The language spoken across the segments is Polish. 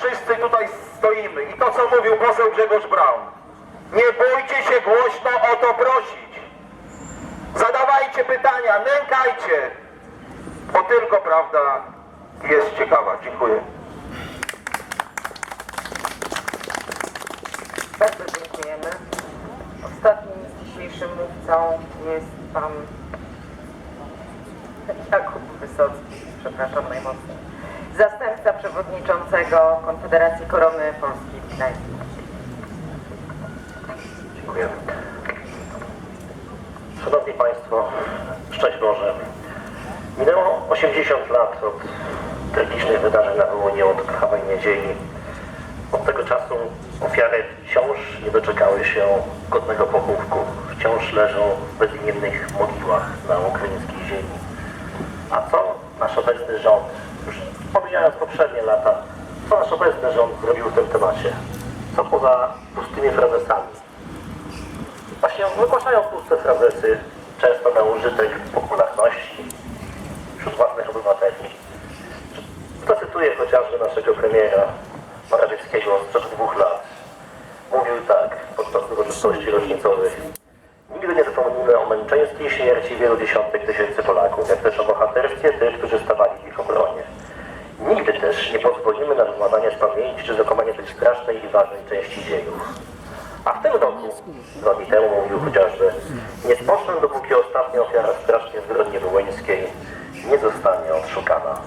wszyscy tutaj stoimy i to, co mówił poseł Grzegorz Braun, nie bójcie się głośno o to prosić. Zadawajcie pytania, nękajcie, bo tylko prawda jest ciekawa. Dziękuję. Bardzo dziękujemy. Ostatnim dzisiejszym mówcą jest pan Jakub Wysocki, przepraszam najmocniej, zastępca przewodniczącego Konfederacji Korony Polskiej w Gdańsku. Dziękuję. Szanowni Państwo, szczęść Boże. Minęło 80 lat od tragicznych wydarzeń na Wołyniu, od krwawej niedzieli. Od tego czasu ofiary wciąż nie doczekały się godnego pochówku. Wciąż leżą w bezimiennych mogiłach na ukraińskiej ziemi. A co nasz obecny rząd, pomijając poprzednie lata, co nasz obecny rząd zrobił w tym temacie? Co poza pustymi frazesami? Właśnie wygłaszają puste frazesy, często na użytek popularności wśród własnych obywateli. Zacytuję chociażby naszego premiera Morawieckiego sprzed dwóch lat. Mówił tak podczas uroczystości rocznicowych. Nigdy nie zapomnimy o męczeńskiej śmierci wielu dziesiątek tysięcy Polaków, jak też o bohaterstwie tych, którzy stawali w ich obronie. Nigdy też nie pozwolimy na wymazanie z pamięci czy zakłamanie tej strasznej i ważnej części dziejów. A w tym roku, dwa dni temu mówił chociażby, nie spocznę, dopóki ostatnia ofiara strasznie zbrodni wołyńskiej nie zostanie odszukana.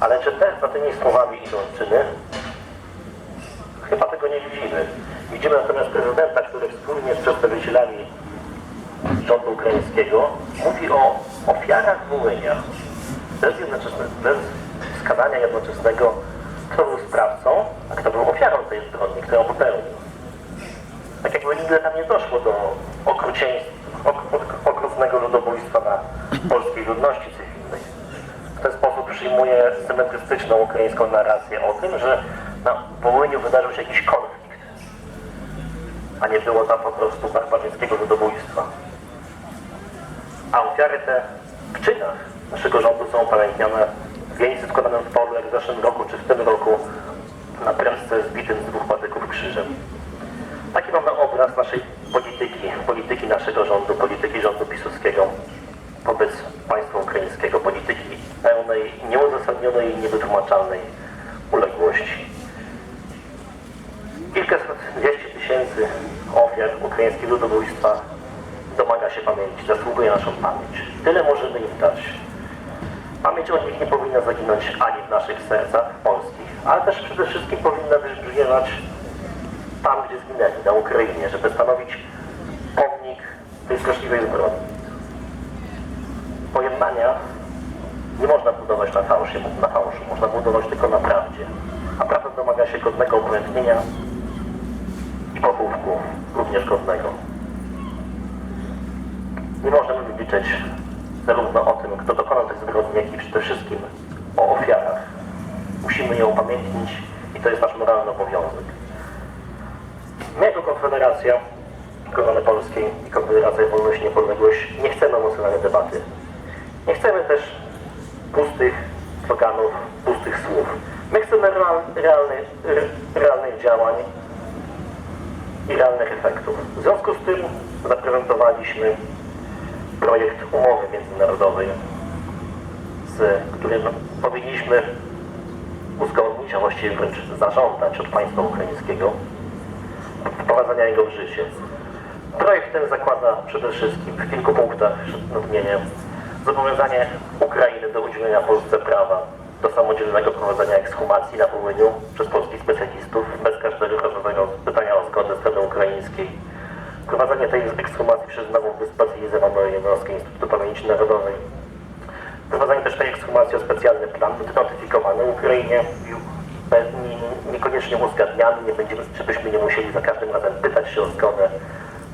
Ale czy też za tymi słowami idą czyny? Chyba tego nie widzimy. Widzimy natomiast prezydenta, który wspólnie z przedstawicielami rządu ukraińskiego mówi o ofiarach Wołynia. Bez, bez wskazania jednoczesnego, kto był sprawcą, a kto był ofiarą tej zbrodni, kto ją popełnił. Tak jakby nigdy tam nie doszło do okrucieństw, ok, ok, okrutnego ludobójstwa na polskiej ludności cywilnej. W ten sposób przyjmuje symetrystyczną ukraińską narrację o tym, że na Wołyniu wydarzył się jakiś konflikt, a nie było tam po prostu barbarzyńskiego ludobójstwa. A ofiary te w czynach naszego rządu są upamiętniane w wieńcu składanym w polu, jak w zeszłym roku czy w tym roku na prędce zbitym z dwóch patyków krzyżem. Taki mamy obraz naszej polityki, polityki naszego rządu, polityki rządu Piłsudskiego wobec państwa ukraińskiego, polityki pełnej, nieuzasadnionej i niewytłumaczalnej uległości. Kilkaset, dwieście tysięcy ofiar ukraińskiego ludobójstwa domaga się pamięci, zasługuje na naszą pamięć. Tyle możemy im dać. Pamięć o nich nie powinna zaginąć ani w naszych sercach polskich, ale też przede wszystkim powinna wybrzmiewać tam, gdzie zginęli, na Ukrainie, żeby stanowić pomnik tej straszliwej zbrodni. Pojednania nie można budować na fałszu, na fałszu, można budować tylko na prawdzie. A prawda domaga się godnego upamiętnienia i pochówku, również godnego. Nie możemy wyliczyć zarówno o tym, kto dokonał tej zbrodni, jak i przede wszystkim o ofiarach. Musimy je upamiętnić i to jest nasz moralny obowiązek. My jako Konfederacja Korony Polskiej i Konfederacja Wolność i Niepodległość nie chcemy emocjonalnej debaty. Nie chcemy też pustych sloganów, pustych słów. My chcemy real, realnych, re- realnych działań i realnych efektów. W związku z tym zaprezentowaliśmy projekt umowy międzynarodowej, z którym powinniśmy uzgodnić, a właściwie wręcz zażądać od państwa ukraińskiego wprowadzania jego w życie. Projekt ten zakłada przede wszystkim w kilku punktach nadmienię zobowiązanie Ukrainy do udzielenia Polsce prawa do samodzielnego prowadzenia ekshumacji na Wołyniu przez polskich specjalistów bez każdego rodzaju pytania o zgodę strony ukraińskiej. Prowadzenie tej ekshumacji przez nową wyspecjalizowaną jednostkę Instytutu Pamięci Narodowej. Prowadzenie też tej ekshumacji o specjalny plan notyfikowany Ukrainie i nie- niekoniecznie uzgadniany, nie będziemy, żebyśmy nie musieli za każdym razem pytać się o zgodę,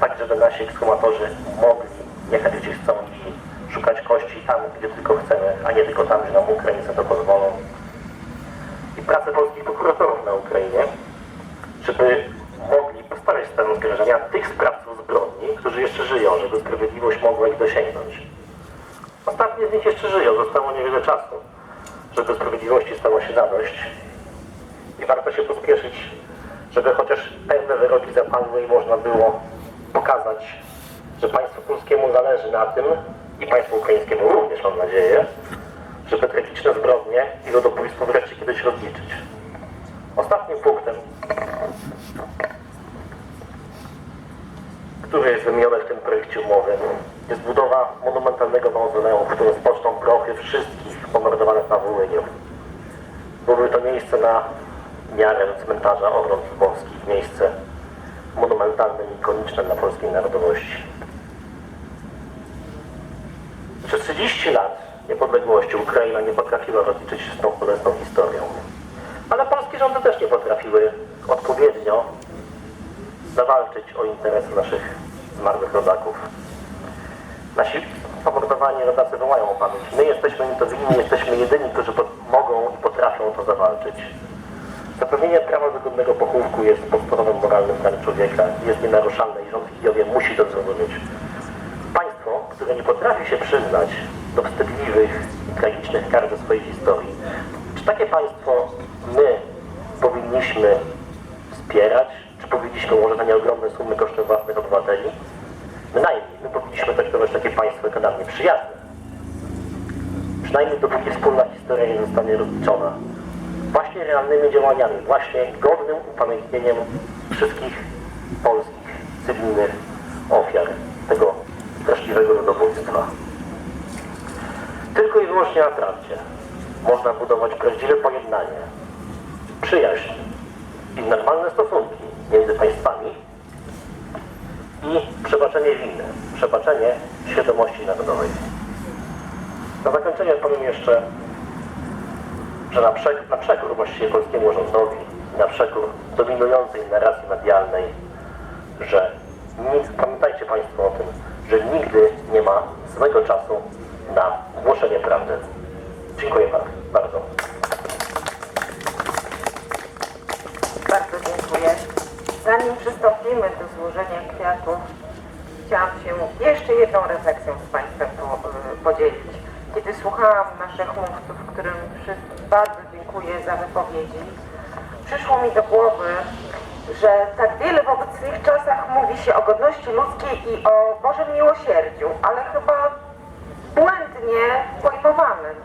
tak żeby nasi ekshumatorzy mogli jechać gdzie chcą i szukać kości tam, gdzie tylko chcemy, a nie tylko tam, gdzie nam Ukraińcy to pozwolą. I pracę polskich prokuratorów na Ukrainie, żeby mogli postawić stan oskarżenia tych którzy jeszcze żyją, żeby sprawiedliwość mogła ich dosięgnąć. Ostatnie z nich jeszcze żyją, zostało niewiele czasu, żeby sprawiedliwości stało się zadość. I warto się pospieszyć, żeby chociaż pewne wyroki zapadły i można było pokazać, że państwu polskiemu zależy na tym i państwu ukraińskiemu również mam nadzieję, żeby tragiczne zbrodnie i ludobójstwo wreszcie kiedyś rozliczyć. Ostatnim punktem, który jest wymieniony w tym projekcie umowy, jest budowa monumentalnego mauzoleum, w którym spoczną prochy wszystkich pomordowanych na Wołyniu. Byłoby to miejsce na miarę cmentarza Obron Polskich, miejsce monumentalne i ikoniczne dla polskiej narodowości. Przez 30 lat niepodległości Ukraina nie potrafiła rozliczyć się z tą bolesną historią. Ale polskie rządy też nie potrafiły odpowiednio zawalczyć o interesy naszych zmarłych rodaków. Nasi pomordowani rodacy wołają o pamięć. My jesteśmy im to winni, jesteśmy jedyni, którzy mogą i potrafią to zawalczyć. Zapewnienie prawa do godnego pochówku jest podstawowym moralnym prawem człowieka, jest nienaruszalne i rząd Kijowie musi to zrozumieć. Państwo, które nie potrafi się przyznać do wstydliwych i tragicznych kar ze swojej historii, czy takie państwo my powinniśmy wspierać, powinniśmy nie ogromne sumy kosztem własnych obywateli? Bynajmniej, my powinniśmy traktować takie państwo jako dla mnie przyjazne. Przynajmniej dopóki wspólna historia nie zostanie rozliczona. Właśnie realnymi działaniami, właśnie godnym upamiętnieniem wszystkich polskich cywilnych ofiar tego straszliwego ludobójstwa. Tylko i wyłącznie na prawdzie można budować prawdziwe pojednanie, przyjaźń i normalne stosunki między państwami i przebaczenie winy, przebaczenie świadomości narodowej. Na zakończenie powiem jeszcze, że na, przek- na przekór właściwie polskiemu rządowi, na przekór dominującej narracji medialnej, że pamiętajcie Państwo o tym, że nigdy nie ma złego czasu na głoszenie prawdy. Dziękuję bardzo. bardzo. Bardzo dziękuję. Zanim przystąpimy do złożenia kwiatów, chciałam się jeszcze jedną refleksją z Państwem y, podzielić. Kiedy słuchałam naszych mówców, którym bardzo dziękuję za wypowiedzi, przyszło mi do głowy, że tak wiele w obecnych czasach mówi się o godności ludzkiej i o Bożym miłosierdziu, ale chyba błędnie pojmowanym.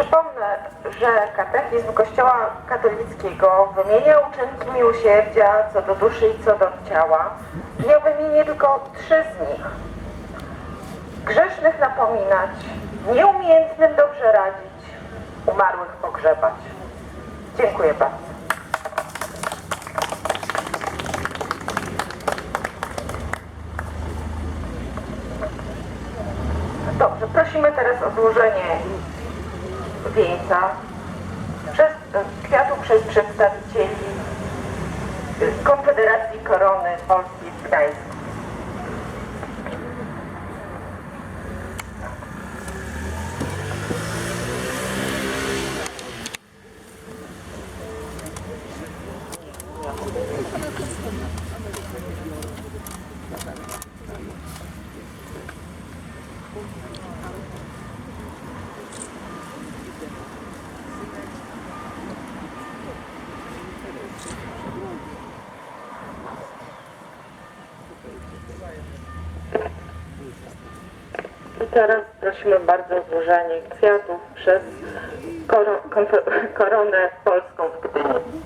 Przypomnę, że katechizm Kościoła katolickiego wymienia uczynki miłosierdzia co do duszy i co do ciała. Ja wymienię tylko trzy z nich. Grzesznych napominać, nieumiejętnym dobrze radzić, umarłych pogrzebać. Dziękuję bardzo. Dobrze, prosimy teraz o złożenie wieńca przez, kwiatu przez przedstawicieli Konfederacji Korony Polski w Gdańsku. I teraz prosimy bardzo o złożenie kwiatów przez koronę polską w Gdyni.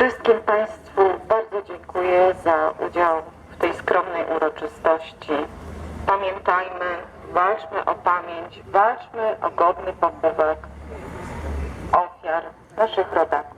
Wszystkim Państwu bardzo dziękuję za udział w tej skromnej uroczystości. Pamiętajmy, walczmy o pamięć, walczmy o godny pochówek ofiar naszych rodaków.